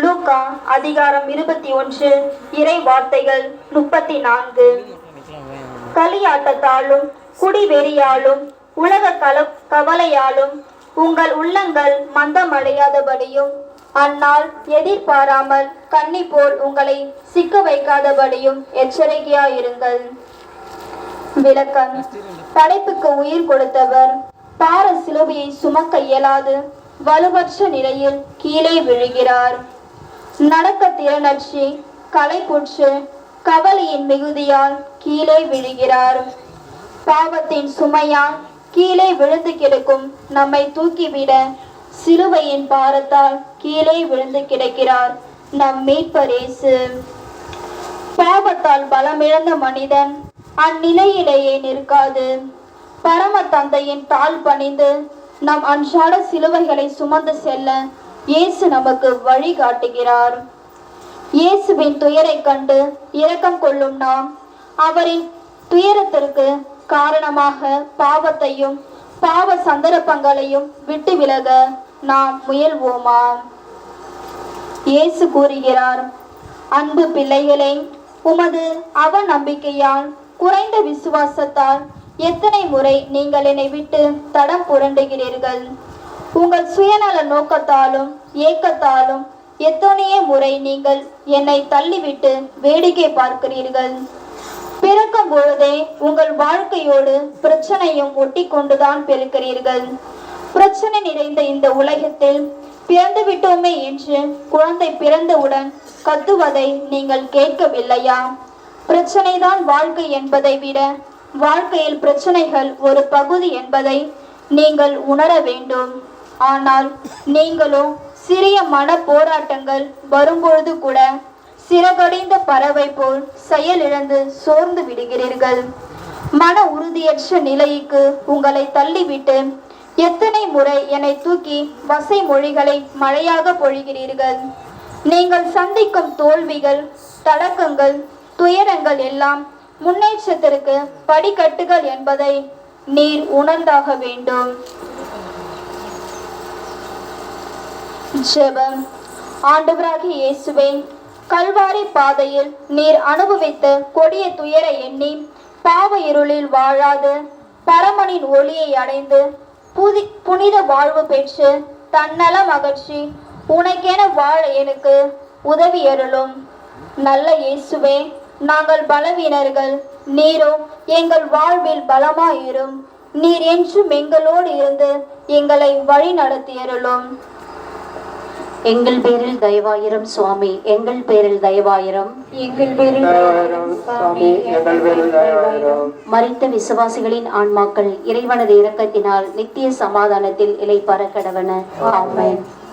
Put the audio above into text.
Luca அதிகாரம் இருபத்தி ஒன்று இறை வார்த்தைகள் முப்பத்தி நான்கு. களியாட்டத்தாலும் குடிவெறியாலும் உலக கல கவலையாலும் உங்கள் உள்ளங்கள் மந்தமடையாதபடியும் அந்நாள் எதிர்பாராமல் கன்னி போல் உங்களை சிக்க வைக்காதபடியும் எச்சரிக்கையாயிருங்கள். விளக்கம். படைப்புக்கு உயிர் கொடுத்தவர் பார சிலுவையை சுமக்க இயலாது வலுவற்ற நிலையில் கீழே விழுகிறார். நடக்க திறனற்றி களைப்புற்று கவலையின் மிகுதியால் கீழே விழுகிறார். பாவத்தின் சுமையால் கீழே விழுந்து கிடக்கும் நம்மை தூக்கிவிட சிலுவையின் பாரத்தால் கீழே விழுந்து கிடக்கிறார் நம் மீட்பரேசு பாவத்தால் பலமிழந்த மனிதன் அந்நிலையிலேயே நிற்காது. பரம தந்தையின் தாழ் பணிந்து நம் அன்றாட சிலுவைகளை சுமந்து செல்ல இயேசு நமக்கு வழி காட்டுகிறார். இயேசுவின் துயரை கண்டு இரக்கம் கொள்ளும் நாம். அவரின் துயரத்திற்கு காரணமாக பாவத்தையும் பாவ சந்தர்ப்பங்களையும் விட்டு விலக நாம் முயல்வோமா? இயேசு கூறுகிறார் அன்பு பிள்ளைகளே உமது அவநம்பிக்கையால் குறைந்த விசுவாசத்தால் எத்தனை முறை நீங்கள் என்னை விட்டு தடம் புரண்டுகிறீர்கள்? உங்கள் சுயநல நோக்கத்தாலும் ஏக்கத்தாலும் எத்தனைய முறை நீங்கள் என்னை தள்ளிவிட்டு வேடிக்கை பார்க்கிறீர்கள். பிறக்கும் பொழுதே உங்கள் வாழ்க்கையோடு பிரச்சனையும் ஒட்டி கொண்டுதான் பிறக்கிறீர்கள். பிரச்சனை நிறைந்த இந்த உலகத்தில் பிறந்து விட்டோமே என்று குழந்தை பிறந்தவுடன் கத்துவதை நீங்கள் கேட்கவில்லையா? பிரச்சனைதான் வாழ்க்கை என்பதை விட வாழ்க்கையில் பிரச்சனைகள் ஒரு பகுதி என்பதை நீங்கள் உணர வேண்டும். ஆனால் நீங்களும் சிறிய மன போராட்டங்கள் வரும்பொழுது கூட சிறகடைந்த பறவை போல் செயலிழந்து சோர்ந்து விடுகிறீர்கள். மன உறுதியற்ற நிலைக்கு உங்களை தள்ளிவிட்டு எத்தனை முறை என்னை தூக்கி வசை மொழிகளை மழையாக பொழிகிறீர்கள். நீங்கள் சந்திக்கும் தோல்விகள் தடக்கங்கள் துயரங்கள் எல்லாம் முன்னேற்றத்திற்கு படிக்கட்டுகள் என்பதை நீர் உணர்ந்தாக வேண்டும். ஜெபம் ஆண்டவராகி இயேசுவே கல்வாரி பாதையில் நீர் அனுபவித்த கொடிய துயர எண்ணி பாவ இருளில் வாழாது பரமனின் ஒளியை அடைந்து புதி புனித வாழ்வு பெற்று தன்னலம் அகற்றி உனக்கென வாழ எனக்கு உதவி அருளும். நல்ல இயேசுவே நாங்கள் பலவீனர்கள் நீரோ எங்கள் வாழ்வில் பலமாயிரும். நீர் என்றும் எங்களோடு இருந்து எங்களை வழி நடத்தியருளும் எங்கள் பேரில் தயவாயிரம் சுவாமி. எங்கள் பேரில் தயவாயிரம். எங்கள் பேரில் சுவாமி. எங்கள் பேரில் தயவாயிரம். மரித்த விசுவாசிகளின் ஆன்மாக்கள் இறைவனது இரக்கத்தினால் நித்திய சமாதானத்தில் இலைப்பார கடவன. ஆமென்.